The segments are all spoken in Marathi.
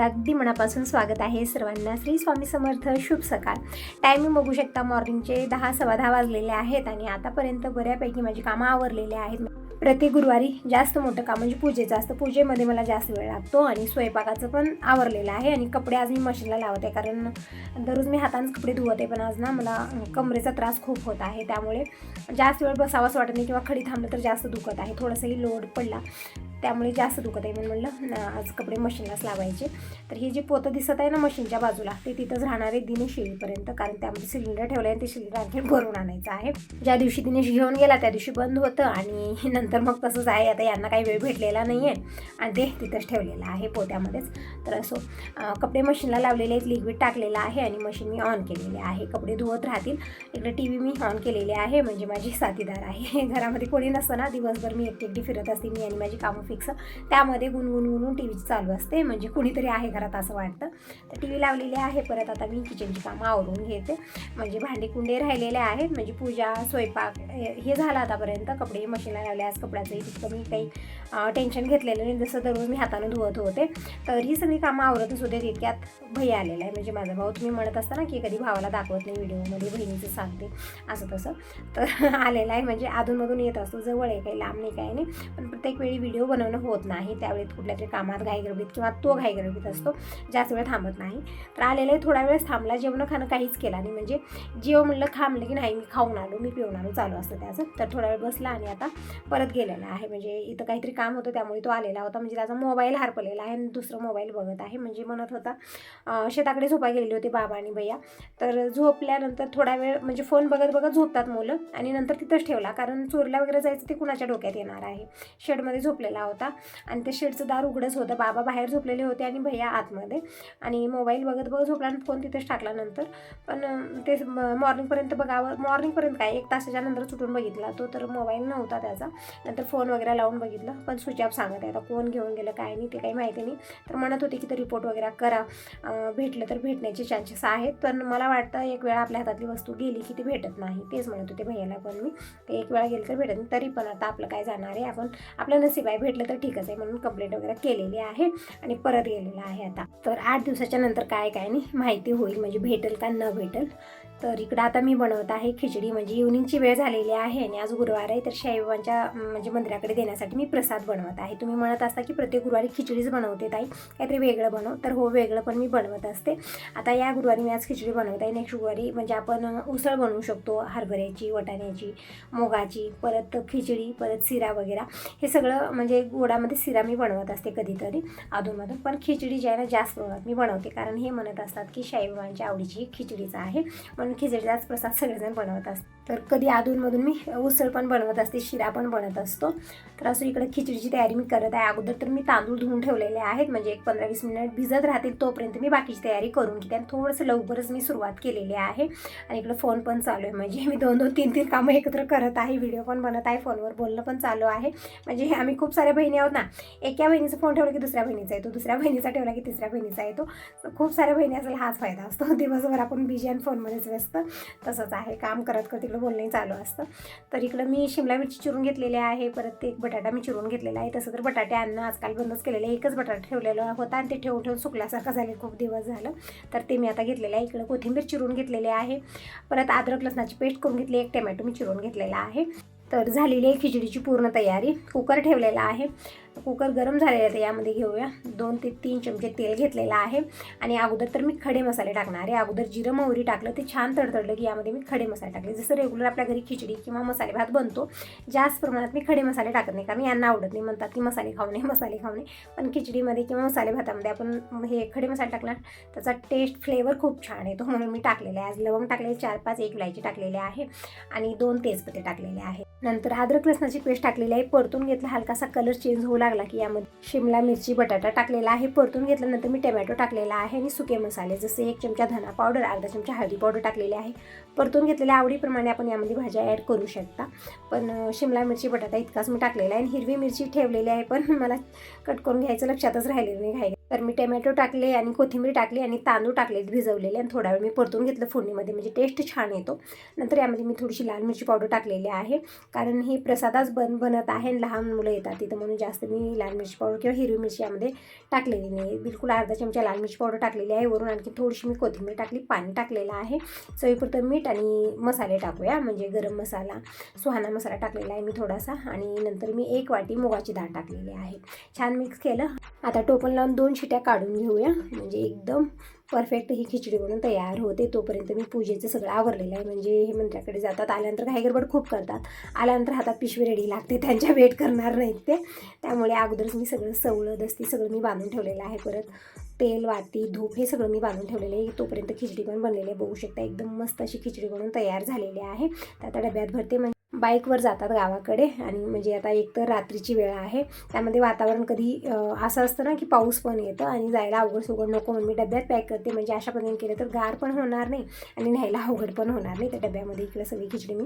अगदी मनापासून स्वागत आहे सर्वांना. श्री स्वामी समर्थ शुभ सकाळ. टायमिंग बघू शकता मॉर्निंगचे दहा सव्वा दहा वाजलेले आहेत आणि आतापर्यंत बऱ्यापैकी माझी कामं आवरलेली आहेत. प्रत्येक गुरुवारी जास्त मोठं काम म्हणजे पूजेचं असतं पूजेमध्ये मला जास्त वेळ लागतो आणि स्वयंपाकाचं पण आवरलेलं आहे आणि कपडे आज मी मशीनला लावत आहे कारण दररोज मी हातानेच कपडे धुवत आहे पण आज ना मला कमरेचा त्रास खूप होत आहे. त्यामुळे जास्त वेळ बसावाच वाटत नाही किंवा खडी थांबलं तर जास्त दुखत आहे. थोडंसंही लोड पडला त्यामुळे जास्त दुखत आहे. म्हणून म्हणलं आज कपडे मशीनलाच लावायचे. तर हे जे पोतं दिसत आहे ना मशीनच्या बाजूला ते तिथंच राहणार आहे दिनेश येईपर्यंत कारण त्यामध्ये सिलेंडर ठेवलं आहे ते सिलेंडर आणखी भरून आणायचं आहे. ज्या दिवशी दिनेश घेऊन गेला त्या दिवशी बंद होतं आणि नंतर मग तसंच आहे आता यांना काही वेळ भेटलेला नाही आहे आणि ते तिथंच ठेवलेलं आहे पोत्यामध्येच. तर असो कपडे मशीनला लावलेले आहेत लिक्विड टाकलेलं आहे आणि मशीन मी ऑन केलेले आहे. कपडे धुवत राहतील. इकडे टी व्ही मी ऑन केलेले आहे म्हणजे माझी साथीदार आहे. घरामध्ये कोणी नसतं ना दिवसभर मी एकटी एकटी फिरत असते मी आणि माझी कामं फिक्स त्यामध्ये गुणगुण गुणून टी व्ही चालू असते म्हणजे कुणीतरी आहे घरात असं वाटतं. तर टी व्ही लावलेली आहे परत आता मी किचनची कामं आवरून घेते. म्हणजे भांडे कुंडे राहिलेले आहेत म्हणजे पूजा स्वयंपाक हे हे झालं आतापर्यंत. कपडे मशीनला लावले कपड्याचंही तितकं मी काही टेन्शन घेतलेलं नाही. जसं दररोज मी हाताने धुवत होते तर ही सगळी कामं आवरतच होते तितक्यात भैया आलेला आहे. म्हणजे माझा भाऊ तुम्ही म्हणत असता ना की कधी भावाला दाखवत नाही व्हिडिओमध्ये बहिणीचं सांगते असं तसं. तर आलेला आहे. म्हणजे अधूनमधून येत असतो जवळ आहे काही लांब नाही काही नाही. पण प्रत्येक वेळी व्हिडिओ बनवणं होत नाही. त्यावेळी कुठल्या तरी कामात घाईगरबीत किंवा तो घाईगरबीत असतो जास्त वेळ थांबत नाही. तर आलेला आहे थोडा वेळेस थांबला. जेवणं खाणं काहीच केला नाही. म्हणजे जेव म्हणलं थांबलं की नाही मी खाऊन आलो मी पिऊन आलो चालू असतं त्याचं. तर थोडा वेळ बसला आणि आता परत गेलेला आहे. म्हणजे इथं काहीतरी काम होतं त्यामुळे तो आलेला होता. म्हणजे त्याचा मोबाईल हरपलेला आहे आणि दुसरं मोबाईल बघत आहे. म्हणजे म्हणत होता शेताकडे झोपा गेलेली होती बाबा आणि भैया. तर झोपल्यानंतर थोडा वेळ म्हणजे फोन बघत बघत झोपतात मुलं आणि नंतर तिथंच ठेवला. कारण चोरीला वगैरे जायचं ते कुणाच्या डोक्यात येणार आहे? शेडमध्ये झोपलेला होता आणि ते शेडचं दार उघडच होतं. बाबा बाहेर झोपलेले होते आणि भैया आतमध्ये. आणि मोबाईल बघत बघत झोपल्यानंतर फोन तिथेच टाकला नंतर. पण ते मॉर्निंगपर्यंत बघावं मॉर्निंगपर्यंत काय? एक तासाच्या नंतर सुटून बघितला तो. तर मोबाईल नव्हता त्याचा. नंतर फोन वगैरे लावून बघितलं. पण स्विच ऑफ सांगत आहे आता कोण घेऊन गेलं काय नाही ते काही माहिती नाही. तर म्हणत होते की तर रिपोर्ट वगैरे करा. भेटलं तर भेटण्याचे चान्सेस आहेत. पण मला वाटतं एक वेळा आपल्या हातातली वस्तू गेली की ती भेटत नाही. तेच म्हणत होते भैयाला पण मी. ते एक वेळा गेली तर भेटत नाही. तरी पण आता आपलं काय जाणार आहे? आपण आपलं नसीब आहे. भेटलं तर ठीकच आहे. म्हणून कंप्लेंट वगैरे केलेली आहे आणि परत गेलेलं आहे आता. तर आठ दिवसाच्या नंतर काय काय नाही. माहिती होईल म्हणजे भेटेल का न भेटेल. तर इकडं आता मी बनवत आहे खिचडी. म्हणजे इव्हनिंगची वेळ झालेली आहे आणि आज गुरुवार आहे. तर साईबाबांच्या म्हणजे मंदिराकडे देण्यासाठी मी प्रसाद बनवत आहे. तुम्ही म्हणत असता की प्रत्येक गुरुवारी खिचडीच बनवते ताई. काहीतरी वेगळं बनव. तर हो वेगळं पण मी बनवत असते. आता या गुरुवारी मी आज खिचडी बनवत आहे. नेक्स्ट गुरुवारी म्हणजे आपण उसळ बनवू शकतो. हरभऱ्याची वटाण्याची मुगाची परत खिचडी परत सिरा वगैरे. हे सगळं म्हणजे गोडामध्ये सिरा मी बनवत असते कधीतरी अधूनमधून. पण खिचडी जी आहे ना जास्त प्रमाणात मी बनवते. कारण हे म्हणत असतात की शाहीबाबांच्या आवडीची ही खिचडीच आहे. म्हणून खिचडीचाच प्रसाद सगळेजण बनवत असतात. तर कधी अधूनमधून मी उसळ पण बनवत असते शिरा पण बनवत असतो. तर असं इकडे खिचडीची तयारी मी करत आहे. अगोदर तर मी तांदूळ धुवून ठेवलेले आहेत. म्हणजे एक पंधरा वीस मिनिट भिजत राहतील तोपर्यंत मी बाकीची तयारी करून घेते. आणि थोडंसं लवकरच मी सुरुवात केलेली आहे. आणि इकडं फोन पण चालू आहे. म्हणजे मी दोन दोन तीन तीन कामं एकत्र करत आहे. व्हिडिओ पण बनत आहे. फोनवर बोलणं पण चालू आहे. म्हणजे हे आम्ही खूप साऱ्या बहिणी आहोत ना एका बहिणीचा फोन ठेवला की दुसऱ्या बहिणीचा येतो. दुसऱ्या बहिणीचा ठेवला की तिसऱ्या बहिणीचा येतो. तर खूप साऱ्या बहिणी असेल हाच फायदा असतो. दिवसभर आपण बिजी आणि फोनमध्येच व्यस्त. तसंच आहे. काम करत करत तिकडं बोलणे चालू असतं. तर इकडं मी शिमला मिरची चिरून घेतलेली आहे. परत एक बटाटा मी चिरून घेतलेला आहे. तसं तर बटाटे आणणं आजकाल बंदच केलेलं आहे. एकच बटाटा ठेवलेला होता आणि ते ठेवून ठेवून सुकल्यासारखं झाले. खूप दिवस झालं. तर ते मी आता घेतलेलं आहे. इकडं कोथिंबीर चिरून घेतलेले आहे. परत अद्रक लसणाची पेस्ट करून घेतली एक टमॅटो मी चिरून घेतलेला आहे. तर झालेली आहे खिचडीची पूर्ण तयारी. कुकर ठेवलेला आहे. कुकर गरम झालेला आहे तर यामध्ये घेऊया. दोन ते तीन चमचे तेल घेतलेलं आहे. आणि अगोदर तर मी खडे मसाले टाकणार आहे. अगोदर जिरं मोहरी टाकलं ते छान तडतडलं की यामध्ये मी खडे मसाले टाकले. जसं रेग्युलर आपल्या घरी खिचडी किंवा मसाले भात बनतो जास्त प्रमाणात मी खडे मसाले टाकत नाही. कारण यांना आवडत नाही. म्हणतात की मसाले खाऊ नये मसाले खाऊ नये. पण खिचडीमध्ये किंवा मसाले भातामध्ये आपण हे खडे मसाले टाकणार त्याचा टेस्ट फ्लेवर खूप छान येतो. म्हणून मी टाकलेला आहे. आज लवंग टाकलेले चार पाच एक इलायची टाकलेले आहे आणि दोन तेजपत्ते टाकलेले आहे. नंतर अद्रक लसणाची पेस्ट टाकलेली आहे. परतून घेतला हलकासा कलर चेंज होऊ लागला की यामध्ये शिमला मिरची बटाटा टाकलेला आहे. परतून घेतल्यानंतर मी टमॅटो टाकलेला आहे आणि सुके मसाले जसे एक चमचा धना पावडर अर्धा चमचा हळदी पावडर टाकलेली आहे. परतून घेतलेल्या आवडीप्रमाणे आपण यामध्ये भाज्या ॲड करू शकता. पण शिमला मिरची बटाटा इतकाच मी टाकलेला आहे आणि हिरवी मिरची ठेवलेली आहे पण मला कट करून घ्यायचं लक्षातच राहिलेलं नाही. घाई तर मी टमॅटो टाकले आणि कोथिंबीर टाकली आणि तांदूळ टाकले भिजवलेले आणि थोडा वेळ मी परतून घेतलं फोडणीमध्ये. म्हणजे टेस्ट छान येतो. नंतर यामध्ये मी थोडीशी लाल मिरची पावडर टाकलेली आहे. कारण ही प्रसादाच बन बनत आहे आणि लहान मुलं येतात तिथं म्हणून जास्त मी लाल मिरची पावडर किंवा हिरवी मिरची यामध्ये टाकलेली नाही. बिलकुल अर्धा चमचा लाल मिरची पावडर टाकलेली आहे. वरून आणखी थोडीशी मी कोथिंबीर टाकली पाणी टाकलेलं आहे. चवीपुरतं मीठ आणि मसाले टाकूया म्हणजे गरम मसाला सुहाना मसाला टाकलेला आहे मी थोडासा. आणि नंतर मी एक वाटी मुगाची डाळ टाकलेली आहे. छान मिक्स केलं. आता टोपण लावून दोन शिट्या काढून घेऊया. म्हणजे एकदम परफेक्ट ही खिचडी म्हणून तयार होते. तोपर्यंत मी पूजेचं सगळं आवरलेलं आहे. म्हणजे हे मंत्र्याकडे जातात. आल्यानंतर काही गडबड खूप करतात. आल्यानंतर हातात पिशवी रेडी लागते. त्यांच्या वेट करणार नाहीत ते. त्यामुळे अगोदरच मी सगळं सवळं दस्ती सगळं मी बांधून ठेवलेलं आहे. परत तेल वाती धूप हे सगळं मी बांधून ठेवलेलं आहे. तोपर्यंत खिचडी पण बनलेली आहे. बघू शकता एकदम मस्त अशी खिचडी बनवून तयार झालेली आहे. तर आता डब्यात भरते. म्हणजे बाईकवर जातात गावाकडे आणि म्हणजे आता एक तर रात्रीची वेळ आहे. त्यामध्ये वातावरण कधी असं असतं ना की पाऊस पण येतं आणि जायला अवघड सुगड नको. म्हणून मी डब्यात पॅक करते. म्हणजे अशा पद्धतीने केलं तर गार पण होणार नाही आणि न्यायला अवघड पण होणार नाही. त्या डब्यामध्ये इकडे सगळी खिचडी मी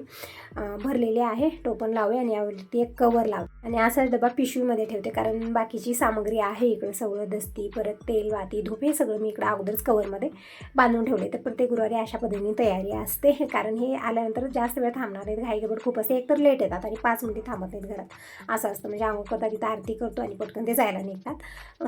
भरलेली आहे. टोपण लावे आणि यावरती एक कवर लाव. आणि असाच डबा पिशवीमध्ये ठेवते. कारण बाकीची सामग्री आहे इकडं. सगळं दस्ती परत तेल वाती धूप हे सगळं मी इकडं अगोदरच कवरमध्ये बांधून ठेवले तर प्रत्येक गुरुवारी अशा पद्धतीने तयारी असते. कारण हे आल्यानंतर जास्त वेळ थांबणार नाहीत. घाईगबड खूप खूप असते. एकतर लेट येतात आणि पाच मिनिटे थांबत नाहीत घरात. असं असतं. म्हणजे आंघोळ करता तिथं आरती करतो आणि पटकन ते जायला निघतात.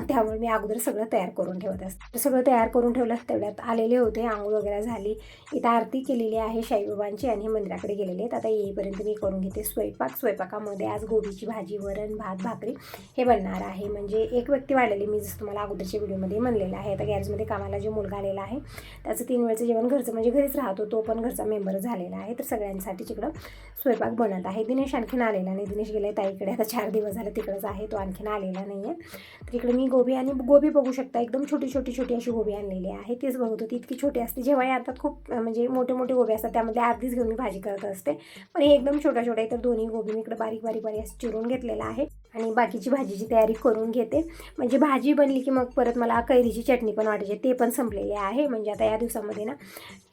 त्यामुळे मी अगोदर सगळं तयार करून ठेवत असते. सगळं तयार करून ठेवलं तेवढ्यात आलेले होते. आंघोळ वगैरे झाली. इथं आरती केलेली आहे शाईबाबांची आणि हे मंदिराकडे गेलेले आहेत. आता येईपर्यंत मी करून घेते स्वयंपाक. स्वयंपाकामध्ये आज गोबीची भाजी वरण भात भाकरी हे बनणार आहे. म्हणजे एक व्यक्ती वाढलेली मी जसं तुम्हाला अगोदरच्या व्हिडिओमध्ये म्हणलेलं आहे. आता गॅरेजमध्ये कामाला जो मुलगा आलेला आहे त्याचं तीन वेळचं जेवण घरचं म्हणजे घरीच राहतो. तो पण घरचा मेंबर झालेला आहे. तर सगळ्यांसाठी तिकडं स्वयं स्वयंपाक बनत आहे. दिनेश आणखीन आलेला नाही. दिनेश गेले ताईकडे. आता चार दिवस झाले तिकडंच आहे. तो आणखीन आलेला नाही आहे तर इकडे मी गोबी आणि गोबी बघू शकता. एकदम छोटी छोटी छोटी अशी गोबी आणलेली आहे. तीच बघत होती. इतकी छोटी असते. जेव्हा येतात खूप म्हणजे मोठे मोठे गोबी असतात त्यामध्ये अर्धीच घेऊन मी भाजी करत असते. पण हे एकदम छोट्या छोट्या तर दोन्ही गोबी मी इकडे बारीक बारीक बारीक असं चिरून घेतलेला आहे आणि बाकीची भाजीची तयारी करून घेते. म्हणजे भाजी बनली की मग परत मला कैरीची चटणी पण वाटायची. ते पण संपलेली आहे. म्हणजे आता या दिवसामध्ये ना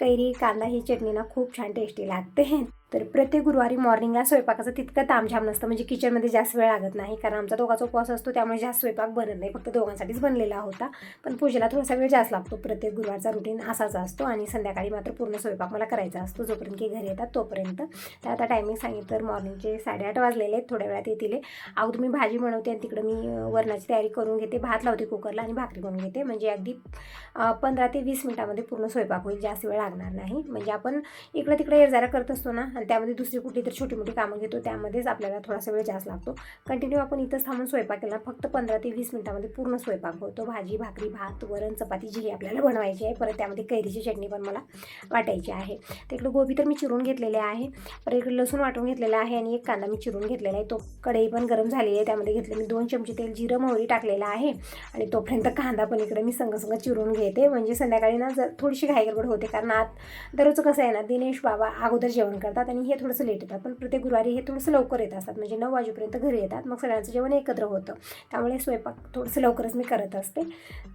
कैरी कांदा ही चटणी ना खूप छान टेस्टी लागते. तर प्रत्येक गुरुवारी मॉर्निंगला स्वयंपाकाचं तितकं तामझाम नसतं. म्हणजे किचनमध्ये जास्त वेळ लागत नाही. कारण आमचा दोघाचा उपवास असतो त्यामुळे जास्त स्वयंपाक बनत नाही. फक्त दोघांसाठीच बनलेला होता. पण पूजेला थोडासा वेळ जास्त लागतो. प्रत्येक गुरुवारचा रुटीन असाच असतो आणि संध्याकाळी मात्र पूर्ण स्वयंपाक मला करायचा असतो जोपर्यंत की घरी येतात तोपर्यंत. तर आता टायमिंग सांगितलं तर मॉर्निंगचे साडेआठ वाजलेले आहेत. थोड्या वेळात येतील अगोदर मी भाजी बनवते आणि तिकडं मी वरणाची तयारी करून घेते. भात लावते कुकरला आणि भाकरी बनवून घेते. म्हणजे अगदी पंधरा ते वीस मिनिटामध्ये पूर्ण स्वयंपाक होईल. जास्त वेळ लागणार नाही. म्हणजे आपण इकडं तिकडे येरजारा करत असतो ना आणि त्यामध्ये दुसरी कुठली तर छोटी मोठी कामं घेतो त्यामध्येच आपल्याला थोडासा वेळ जास्त लागतो. कंटिन्यू आपण इथंच थांबून स्वयंपाक केला फक्त पंधरा ते वीस मिनिटामध्ये पूर्ण स्वयंपाक होतो. भाजी भाकरी भात वरण चपाती जी आपल्याला बनवायची आहे परत त्यामध्ये कैरीची चटणी पण मला वाटायची आहे. तर इकडं गोबी तर मी चिरून घेतलेले आहे परत इकडे लसूण वाटून घेतलेला आहे आणि एक कांदा मी चिरून घेतलेला आहे. तो कढई पण गरम झालेली आहे त्यामध्ये घेतले मी दोन चमचे तेल जिरं मोहरी टाकलेला आहे आणि तोपर्यंत कांदा पण इकडे मी संगसंग चिरून घेते. म्हणजे संध्याकाळी ना जर थोडीशी घाईगडबड होते कारण आत दररोज कसं आहे ना दिनेश बाबा अगोदर जेवण करतात आणि हे थोडंसं लेट येतात. पण प्रत्येक गुरुवारी हे थोडंसं लवकर येत असतात. म्हणजे नऊ वाजेपर्यंत घरी येतात. मग सगळ्यांचं जेवण एकत्र होतं. त्यामुळे स्वयंपाक थोडंसं लवकरच मी करत असते.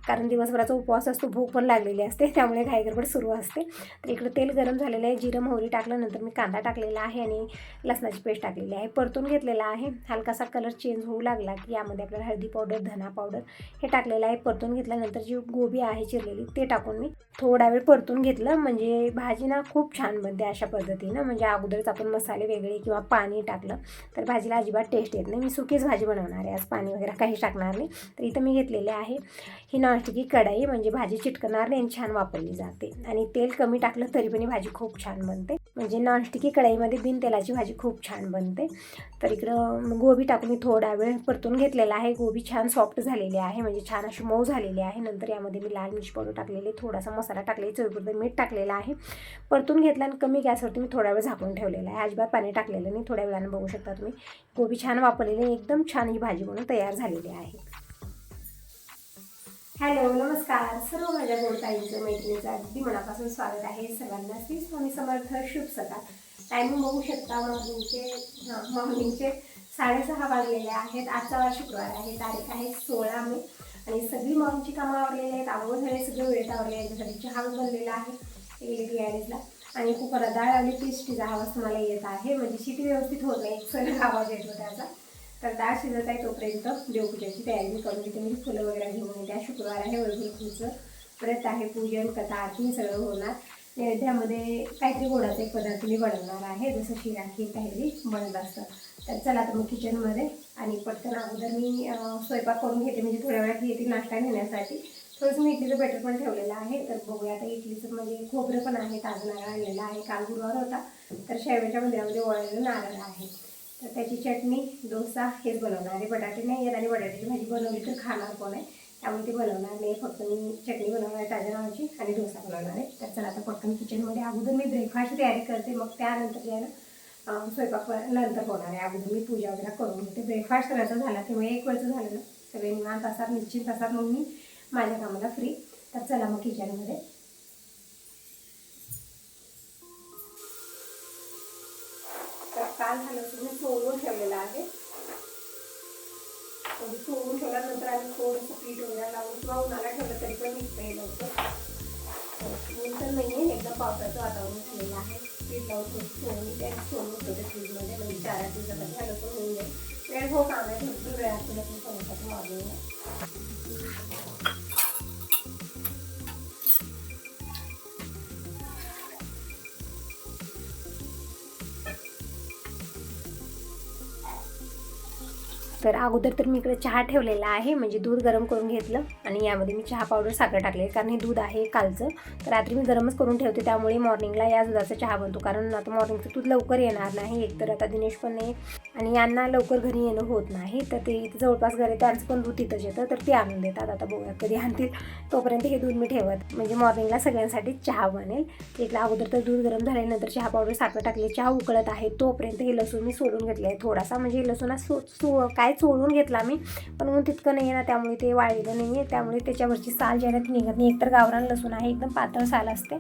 कारण दिवसभराचा उपवास असतो. भूक पण लागलेली असते. त्यामुळे घाई गडबड सुरू असते. तर इकडं तेल गरम झालेलं आहे. जिरं मोहरी टाकलं नंतर मी कांदा टाकलेला आहे आणि लसणाची पेस्ट टाकलेली आहे. परतून घेतलेला आहे. हलकासा कलर चेंज होऊ लागला की यामध्ये आपल्याला हळदी पावडर धना पावडर हे टाकलेलं आहे. परतून घेतल्यानंतर जी गोबी आहे चिरलेली ते टाकून मी थोडा वेळ परतून घेतलं. म्हणजे भाजी ना खूप छान बनते अशा पद्धतीनं. म्हणजे अगोदरच आपण मसाले वेगळे किंवा पाणी टाकलं तर भाजीला अजिबात टेस्ट येत नाही. मी सुकीच भाजी बनवणार आहे. आज पाणी वगैरे काहीच टाकणार नाही. तर इथं मी घेतलेले आहे. ही नॉनस्टिकी कढाई म्हणजे भाजी चिटकणार नाही आणि छान वापरली जाते. आणि तेल कमी टाकलं तरी पण ही भाजी खूप छान बनते. म्हणजे नॉनस्टिकी कढाईमध्ये बिन तेलाची भाजी खूप छान बनते. तर इकडं गोबी टाकून मी थोडा वेळ परतून घेतलेला आहे. गोबी छान सॉफ्ट झालेली आहे. म्हणजे छान अशी मऊ झालेली आहे. नंतर यामध्ये मी लाल मिरची पावडर टाकलेली थोडासा मसाला टाकलेला चवीपुरतं मीठ टाकलेलं आहे. परतून घेतला आणि कमी गॅसवरती मी थोडा वेळ झाकून ठेवलेलं आहे. अजिबात पाणी टाकलेलं नाही. थोड्या वेळानं बघू शकता तुम्ही. गोबी छान वापरलेली एकदम छान ही भाजी म्हणून तयार झालेली आहे. हॅलो नमस्कार. सर्व माझ्या गोडताईंचं मैत्रिणीचं अगदी मनापासून स्वागत आहे. सर्वांना श्री स्वामी समर्थ शुभ सकाळ. टायमिंग बघू शकता मॉर्निंगचे मॉर्निंगचे साडेसहा वाजलेले आहेत. आजचा वार शुक्रवार आहे. तारीख आहे सोळा मे. आणि सगळी मॉर्निंगची कामं आवडलेली आहेत. आवड झाले सगळे वेळेत आवरले यांच्यासाठी चहा बनलेला आहे. गेलेली आणि कुकरला डाळ लावली शिटीचा आवाज मला येत आहे. म्हणजे शिटी व्यवस्थित होत नाही. एक सर आवाज येतो त्याचा. तर डाळ शिजत आहे तोपर्यंत देवपूजाची तयारी मी करून घेते म्हणजे फुलं वगैरे घेऊन येते. शुक्रवार आहे वैभवपूजचं परत आहे पूजन कथा आरती सगळं होणार. नैवेद्यामध्ये काहीतरी गोडाचे एक पदार्थ मी बनवणार आहे. जसं शिरा खीर काहीतरी बनत असतं. तर चला तर मग किचनमध्ये आणि पटकन अगोदर मी स्वयंपाक करून घेते. म्हणजे थोड्या वेळात येते नाश्ता घेण्यासाठी. थोडंसं मी इडलीचं बेटर पण ठेवलेलं आहे. तर बघूया आता इडलीचं म्हणजे खोबरं पण आहे ताज नारळ आणलेला आहे. काल गुरुवार होता तर शेवटच्या मंदिरामध्ये वळलेलं नारळ आहे. तर त्याची चटणी डोसा हेच बनवणार आहे. बटाटे नाही येत आणि बटाट्याची भाजी बनवली तर खाणार कोण आहे? त्यामुळे ती बनवणार नाही. फक्त मी चटणी बनवणार आहे ताज्या नावाची आणि डोसा बनवणार आहे. तर चला आता पटकन किचनमध्ये अगोदर मी ब्रेकफास्ट तयारी करते. मग त्यानंतर जे स्वयंपाक नंतर होणार आहे. अगोदर मी पूजा वगैरे करून घेते. ब्रेकफास्ट करायचा झाला किंवा एक वेळचं झालं ना. सगळे निवांत असतात निश्चित असतात. मग मी माझ्या कामाला फ्री तर चला मग किचनमध्ये. तर काल झालं तुम्ही सोडून ठेवलेलं आहे. म्हणजे ठेवल्यानंतर आम्ही थोडंसं पीठ वगैरे लावून किंवा उन्हाला ठेवलं तरी पण मिक्स हे होतं तर तर नाही आहे एकदम पावसाचं वातावरण झालेलं आहे. पीठ लावून थोडं सोडून ते सोडून होतं फ्रीजमध्ये म्हणजे चार आठ दिवसासाठी झालं तर होऊन जाईल. เล่นพวกการถึงนดูแลคุณผู้ชมตลอดเลย तर अगोदर तर मी इकडे चहा ठेवलेला आहे म्हणजे दूध गरम करून घेतलं आणि यामध्ये मी चहा पावडर साखर टाकले कारण हे दूध आहे कालचं. तर रात्री मी गरमच करून ठेवते त्यामुळे मॉर्निंगला या दुधाचा चहा बनतो कारण आता मॉर्निंगचं दूध लवकर येणार नाही एकतर आता दिनेश पण नाही आणि यांना लवकर घरी येणं होत नाही तर ते जवळपास घर आहे त्यांचं पण दूध तिथंच येतं तर ते आणून देतात. आता बघूया कधी आणतील. तोपर्यंत हे दूध मी ठेवत म्हणजे मॉर्निंगला सगळ्यांसाठी चहा बनेल. इकडे अगोदर तर दूध गरम झाल्यानंतर चहा पावडर साखर टाकले चहा उकळत आहे तोपर्यंत हे लसूण मी सोडून घेतले आहे थोडासा म्हणजे लसूण सो सो काय चोळून घेतला मी. पण ऊन तितकं नाही आहे ना त्यामुळे ते वाळलेलं नाही आहे त्यामुळे त्याच्यावरची साल जी आहे ना ती निघत नाही. एकतर गावरान लसूण आहे एकदम पातळ साल असते.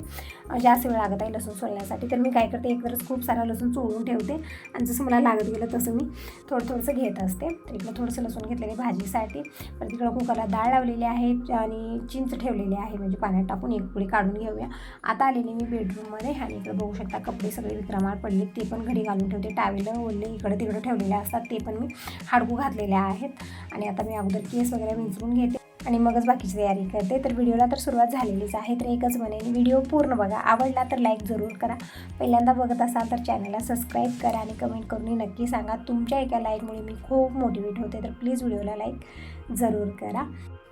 जास्त वेळ लागत आहे लसूण सोलण्यासाठी. तर मी काय करते एकतरच खूप सारा लसूण चोळून ठेवते. आणि जसं मला लागत गेलं तसं मी थोडं थोडंसं घेत असते. तर इकडं थोडंसं लसूण घेतलेलं भाजीसाठी. परत तिकडं कुकरला डाळ लावलेली आहे आणि चिंच ठेवलेली आहे. म्हणजे पाण्यात टाकून एक पुढे काढून घेऊया. आता आलेली मी बेडरूममध्ये आणि इकडं बघू शकता कपडे सगळे विक्रमाळ पडले ते पण घडी घालून ठेवते. टावेलं ओढले इकडे तिकडे ठेवलेले असतात. ते पण मी हाडकू घातलेले आहेत. आणि आता मी अगोदर केस वगैरे विंचरून घेते. आणि मगच बाकीची तयारी करते. तर व्हिडिओला तर सुरुवात झालेलीच आहे. तर एकच म्हणेन व्हिडिओ पूर्ण बघा. आवडला तर लाईक जरूर करा. पहिल्यांदा बघत असाल तर चॅनलला सबस्क्राईब करा आणि कमेंट करून नक्की सांगा. तुमच्या एका लाईकमुळे मी खूप मोटिवेट होते. तर प्लीज व्हिडिओला लाईक जरूर करा.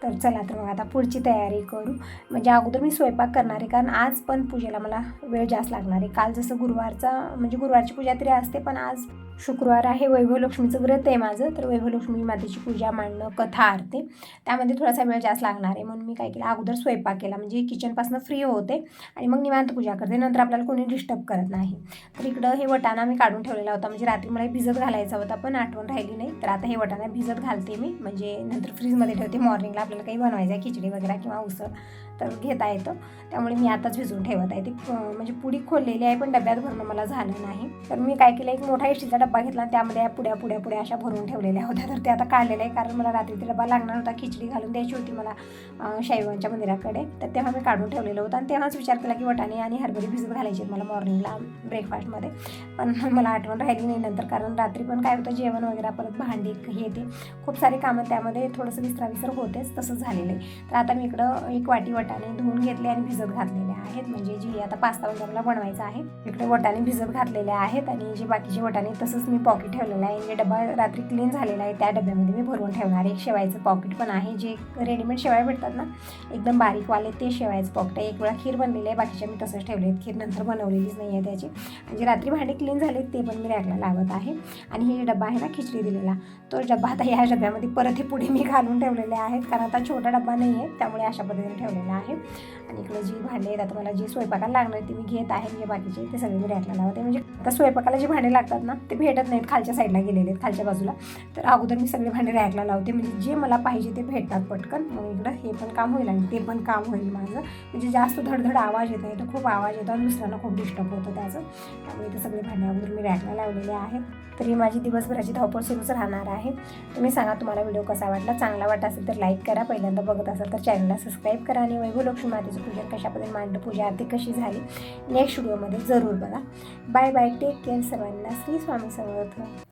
तर चला तर मग आता पुढची तयारी करू. म्हणजे अगोदर मी स्वयंपाक करणार आहे. कारण आज पण पूजेला मला वेळ जास्त लागणार आहे. काल जसं गुरुवारचा म्हणजे गुरुवारची पूजा तरी असते पण आज शुक्रवार आहे वैभवलक्ष्मीचं व्रत आहे माझं. तर वैभवलक्ष्मी मातेची पूजा मांडणं कथा आरते. त्यामध्ये थोडासा वेळ जास्त लागणार आहे. म्हणून मी काय केलं अगोदर स्वयंपाक केला. म्हणजे किचनपासून फ्री होते आणि मग निवांत पूजा करते. नंतर आपल्याला कोणी डिस्टर्ब करत नाही. तर इकडं हे वटाणा मी काढून ठेवलेला होता. म्हणजे रात्री मला हे भिजत घालायचा होता पण आठवण राहिली नाही. तर आता हे वटाणा भिजत घालते मी. म्हणजे नंतर फ्रीजमध्ये ठेवते. मॉर्निंगला आपल्याला काही बनवायचं आहे खिचडी वगैरे किंवा उसळ. तर घेता येतं. त्यामुळे मी आताच भिजवून ठेवत आहे. ती म्हणजे पुडी खोललेली आहे पण डब्यात भरणं मला झालं नाही. तर मी काय केलं एक मोठा इष्टीचा डब्बा घेतला त्यामध्ये या पुड्या पुड्या पुड्या अशा भरून ठेवलेल्या होत्या. तर ते आता काढलेलं आहे कारण मला रात्री ते डब्बा लागणार होता. खिचडी घालून द्यायची होती मला अं, मंदिराकडे. तर तेव्हा मी काढून ठेवलेलं होतं आणि तेव्हाच विचार केला की वटाणे आणि हरभरी भिजत घालायचे मला मॉर्निंगला ब्रेकफास्टमध्ये पण मला आठवण राहिली नाही नंतर कारण रात्री पण काय होतं जेवण वगैरे परत भांडी हे ते खूप सारे कामं त्यामध्ये थोडंसं विसराविसर होतेच तसंच झालेलं आहे. तर आता मी इकडं एक वाटी वटाणे धुवून घेतले आणि भिजत घातलेले आहेत. म्हणजे जी आता पास्ता वगैरे मला बनवायचा आहे इकडे वटाणे भिजत घातलेले आहेत आणि जे बाकीचे वटाणे तसंच मी पॉकेट ठेवलेलं आहे. जे डबा रात्री क्लीन झालेला आहे त्या डब्यामध्ये मी भरून ठेवणार आहे. एक शेवायचं पॉकेट पण आहे जे रेडीमेड शेवाय भेटतात ना एकदम बारीकवाले ते शेवायचं पॉकेट आहे. एक वेळा खीर बनलेली आहे बाकीच्या मी तसंच ठेवले आहेत. खीर नंतर बनवलेलीच नाही आहे त्याची. आणि रात्री भांडे क्लीन झाले ते पण मी रॅकला लावत आहे. आणि हे डबा आहे ना खिचडी दिलेला तो डबा आता ह्या डब्यामध्ये परत हे पुढे मी घालून ठेवलेले आहेत. कारण आता छोटा डबा नाही आहे त्यामुळे अशा पद्धतीने ठेवलेला आहे. आणि इकडे जी भांडे येतात मला जी स्वयंपाकाला लागणार ती मी घेत आहे म्हणजे बाकीचे ते सगळे मी रॅकला लावते. म्हणजे आता स्वयंपाकाला जे भांडे लागतात ना ते भेटत नाहीत खालच्या साईडला गेलेले आहेत खालच्या बाजूला. तर अगोदर मी सगळे भांडे रॅकला लावते म्हणजे जे मला पाहिजे ते भेटतात पटकन. मग इकडं हे पण काम होईल आणि ते पण काम होईल माझं. म्हणजे जास्त धडधड आवाज येत नाही तर खूप आवाज येतो आणि दुसऱ्यांना खूप डिस्टर्ब होतं त्याचं. त्यामुळे ते सगळे भांडे अगोदर मी रॅकला लावलेले आहेत. तरी माझी दिवसभराची धावपळ सुरूच राहणार आहे. तुम्ही सांगा तुम्हाला व्हिडिओ कसा वाटला? चांगला वाटत असेल तर लाईक करा. पहिल्यांदा बघत असाल तर चॅनलला सबस्क्राईब करा आणि वैभव लक्ष्मी मातेचं पूजन कशा पद्धतीने मांडलं पूजा आरती कशी झाली नेक्स्ट व्हिडिओमध्ये जरूर बघा. बाय बाय टेक केअर सर्वांना श्री स्वामी समर्थ.